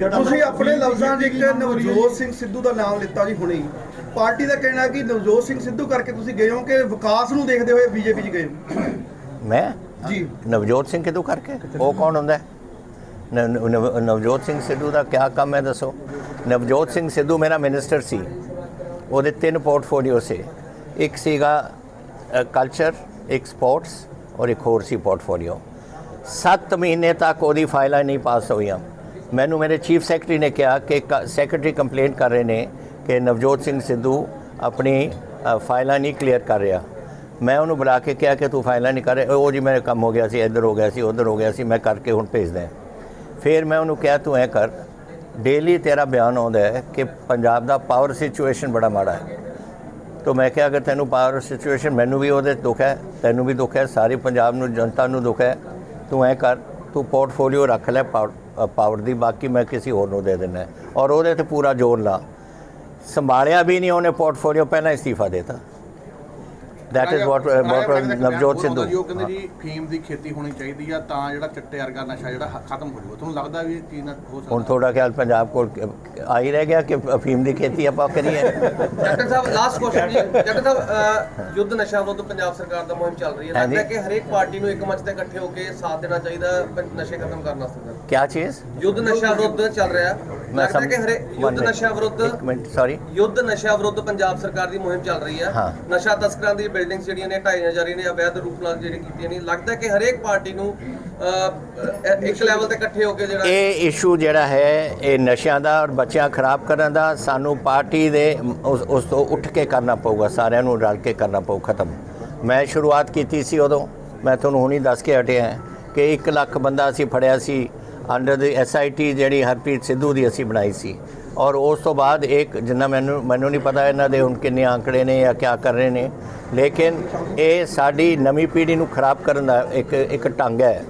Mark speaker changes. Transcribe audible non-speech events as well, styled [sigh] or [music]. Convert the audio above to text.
Speaker 1: ਤੁਸੀਂ ਆਪਣੇ ਲਫ਼ਜ਼ਾਂ 'ਚ ਇੱਕ ਨਵਜੋਤ ਸਿੰਘ ਸਿੱਧੂ ਦਾ ਨਾਮ ਲਿੱਤਾ ਜੀ ਹੁਣੇ ਪਾਰਟੀ ਦਾ ਕਹਿਣਾ ਕਿ ਨਵਜੋਤ ਸਿੰਘ ਸਿੱਧੂ ਕਰਕੇ ਤੁਸੀਂ ਗਏ ਹੋ ਕਿ ਵਿਕਾਸ ਨੂੰ ਦੇਖਦੇ ਹੋਏ ਬੀਜੇਪੀ 'ਚ ਗਏ ਹੋ?
Speaker 2: ਮੈਂ?
Speaker 1: ਜੀ।
Speaker 2: ਨਵਜੋਤ ਸਿੰਘ ਕਿਦੋਂ ਕਰਕੇ? ਉਹ ਕੌਣ ਹੁੰਦਾ? ਨਵਜੋਤ ਸਿੰਘ ਸਿੱਧੂ ਦਾ ਕੀ ਕੰਮ ਹੈ ਦੱਸੋ? ਨਵਜੋਤ ਸਿੰਘ ਸਿੱਧੂ ਮੇਰਾ ਮਿਨਿਸਟਰ ਸੀ। ਉਹਦੇ ਤਿੰਨ ਪੋਰਟਫੋਲੀਓ ਸੀ। ਇੱਕ ਸੀਗਾ ਕਲਚਰ ਇੱਕ ਸਪੋਰਟਸ ਔਰ ਇੱਕ ਹੋਰ ਸੀ ਪੋਰਟਫੋਲੀਓ 7 ਮਹੀਨੇ ਤੱਕ ਉਹਦੀ ਫਾਈਲਾਂ ਨਹੀਂ ਪਾਸ ਹੋਈਆਂ। ਮੈਨੂੰ ਮੇਰੇ ਚੀਫ ਸੈਕਟਰੀ ਨੇ ਕਿਹਾ ਕਿ ਸੈਕਟਰੀ ਕੰਪਲੇਂਟ ਕਰ ਰਹੇ ਨੇ ਕਿ ਨਵਜੋਤ ਸਿੰਘ ਸਿੱਧੂ ਆਪਣੀ ਫਾਈਲਾਂ ਨਹੀਂ ਕਲੀਅਰ ਕਰ ਰਿਹਾ। ਮੈਂ ਉਹਨੂੰ ਬੁਲਾ ਕੇ ਕਿਹਾ ਕਿ ਤੂੰ ਫਾਈਲਾਂ ਨਹੀਂ ਕਰ ਰਿਹਾ। ਉਹ ਜੀ ਮੇਰੇ ਕੰਮ ਹੋ ਗਿਆ ਸੀ, ਇੱਧਰ ਹੋ ਗਿਆ ਸੀ, ਉੱਧਰ ਹੋ ਗਿਆ ਸੀ, ਮੈਂ ਕਰਕੇ ਹੁਣ ਭੇਜਦਾ ਫਿਰ ਮੈਂ ਉਹਨੂੰ ਕਿਹਾ, ਤੂੰ ਐ ਕਰ, ਡੇਲੀ ਤੇਰਾ ਬਿਆਨ ਆਉਂਦਾ ਹੈ ਕਿ ਪੰਜਾਬ ਦਾ ਪਾਵਰ ਸਿਚੁਏਸ਼ਨ ਬੜਾ ਮਾੜਾ ਹੈ। ਤੋ ਮੈਂ ਕਿਹਾ, ਅਗਰ ਤੈਨੂੰ ਪਾਵਰ ਸਿਚੁਏਸ਼ਨ ਮੈਨੂੰ ਵੀ ਉਹਦੇ ਦੁੱਖ ਹੈ, ਤੈਨੂੰ ਵੀ ਦੁੱਖ ਹੈ, ਸਾਰੇ ਪੰਜਾਬ ਨੂੰ, ਜਨਤਾ ਨੂੰ ਦੁੱਖ ਹੈ, ਤੂੰ ਐ ਕਰ, ਤੂੰ ਪੋਰਟਫੋਲੀਓ ਰੱਖ ਲੈ ਪਾਵਰ ਦੀ, ਬਾਕੀ ਮੈਂ ਕਿਸੇ ਹੋਰ ਨੂੰ ਦੇ ਦੇਣਾ ਔਰ ਉਹਦੇ ਤੇ ਪੂਰਾ ਜ਼ੋਰ ਲਾ। ਸੰਭਾਲਿਆ ਵੀ ਨਹੀਂ ਉਹਨੇ ਪੋਰਟਫੋਲੀਓ, ਪਹਿਲਾਂ ਇਸਤੀਫਾ ਦੇਤਾ। That is what what Navjot Sidhu
Speaker 3: ji ਕਹਿੰਦੇ ਜੀ ਫੀਮ ਦੀ ਖੇਤੀ ਹੋਣੀ ਚਾਹੀਦੀ ਆ ਤਾਂ ਜਿਹੜਾ ਚਿੱਟੇ ਵਰਗਾ ਨਸ਼ਾ ਜਿਹੜਾ ਹ- ਖਤਮ ਹੋ ਜਾਊਗਾ। ਤੁਹਾਨੂੰ ਲੱਗਦਾ ਵੀ ਇਹ ਚੀਜ਼ ਨਾਲ ਹੋ
Speaker 2: ਹੁਣ
Speaker 3: ਸਕਦਾ
Speaker 2: ਥੋੜਾ ਖਿਆਲ ਪੰਜਾਬ ਕੋਲ ਆ ਹੀ ਰਹਿ ਗਿਆ ਕਿ ਅਫੀਮ ਦੀ ਖੇਤੀ ਆਪਾਂ ਕਰੀਏ? [laughs]
Speaker 4: ਡਾਕਟਰ ਸਾਹਿਬ ਲਾਸਟ ਕੁਐਸਚਨ ਜੀ। ਡਾਕਟਰ ਸਾਹਿਬ ਅਹ, ਯੁੱਧ ਨਸ਼ਾ ਵਿਰੁੱਧ ਪੰਜਾਬ ਸਰਕਾਰ ਦਾ ਮੁਹਿੰਮ ਚੱਲ ਰਹੀ ਹੈ।
Speaker 2: ਹਾਂਜੀ।
Speaker 4: ਲੱਗਦਾ ਕਿ ਹਰੇਕ ਪਾਰਟੀ ਨੂੰ ਇੱਕ ਮੰਚ ਤੇ ਇਕੱਠੇ ਹੋ ਕੇ ਸਾਥ ਦੇਣਾ ਚਾਹੀਦਾ ਪ- ਨਸ਼ੇ ਖਤਮ ਕਰਨ ਵਾਸਤੇ?
Speaker 2: ਕੀ ਚੀਜ਼?
Speaker 4: ਯੁੱਧ ਨਸ਼ਾ ਵਿਰੁੱਧ ਚੱਲ ਰਿਹਾ। ਹੈ। ਲੱਗਦਾ ਕਿ ਹਰੇ ਯੁੱਧ. ਨਸ਼ਾ ਵਿਰੁੱਧ
Speaker 2: ਇੱਕ ਮਿੰਟ ਸੌਰੀ
Speaker 4: ਯੁੱਧ ਨਸ਼ਾ ਵਿਰੁੱਧ ਪੰਜਾਬ ਸਰਕਾਰ ਦੀ ਮੁਹਿੰਮ ਚੱਲ ਰਹੀ ਹੈ
Speaker 2: ਹਾਂ।
Speaker 4: ਨਸ਼ਾ ਤਸਕਰਾਂ ਦੀ ਬਿਲਡਿੰਗਸ ਜਿਹੜੀਆਂ ਨੇ ਢਾਈਆਂ ਜਾ ਰਹੀਆਂ ਨੇ ਅਵੈਧ ਰੂਪ ਨਾਲ ਜਿਹੜੀ ਕੀਤੀਆਂ ਨੇ ਲੱਗਦਾ ਕਿ ਹਰੇਕ ਪਾਰਟੀ ਨੂੰ ਅਹ, ਅਹ, ਇੱਕ ਲੈਵਲ ਤੇ ਇਕੱਠੇ ਹੋ ਕੇ ਜਿਹੜਾ
Speaker 2: ਇਹ ਇਸ਼ੂ ਜਿਹੜਾ ਹੈ ਇਹ ਨਸ਼ਿਆਂ ਦਾ ਔਰ ਬੱਚਿਆਂ ਖਰਾਬ ਕਰਨ ਦਾ ਸਾਨੂੰ ਪਾਰਟੀ ਦੇ ਉਸ ਉਸ ਤੋਂ ਉੱਠ ਕੇ ਕਰਨਾ ਪਊਗਾ ਸਾਰਿਆਂ ਨੂੰ ਰਲ ਕੇ ਕਰਨਾ ਪਊ ਖਤਮ ਮੈਂ ਸ਼ੁਰੂਆਤ ਕੀਤੀ ਸੀ ਉਦੋਂ ਮੈਂ ਤੁਹਾਨੂੰ ਹੁਣੀ ਦੱਸ ਕੇ ਹਟਿਆ ਕਿ 1 ਲੱਖ ਬੰਦਾ ਅਸੀਂ ਫੜਿਆ ਸੀ ਅੰਡਰ ਦੀ ਐਸਆਈਟੀ ਜਿਹੜੀ ਹਰਪ੍ਰੀਤ ਸਿੱਧੂ ਦੀ ਅਸੀਂ ਬਣਾਈ ਸੀ। ਔਰ ਉਸ ਤੋਂ ਬਾਅਦ ਇੱਕ ਜਿੰਨਾ ਮੈਨੂੰ ਮੈਨੂੰ ਨਹੀਂ ਪਤਾ ਇਹਨਾਂ ਦੇ ਹੁਣ ਕਿੰਨੇ ਆંકੜੇ ਨੇ ਜਾਂ ਕਿਆ ਕਰ ਰਹੇ ਨੇ। ਲੇਕਿਨ ਇਹ ਸਾਡੀ ਨਵੀਂ ਪੀੜ੍ਹੀ ਨੂੰ ਖਰਾਬ ਕਰਨ ਦਾ ਇੱਕ ਇੱਕ ਢੰਗ ਹੈ।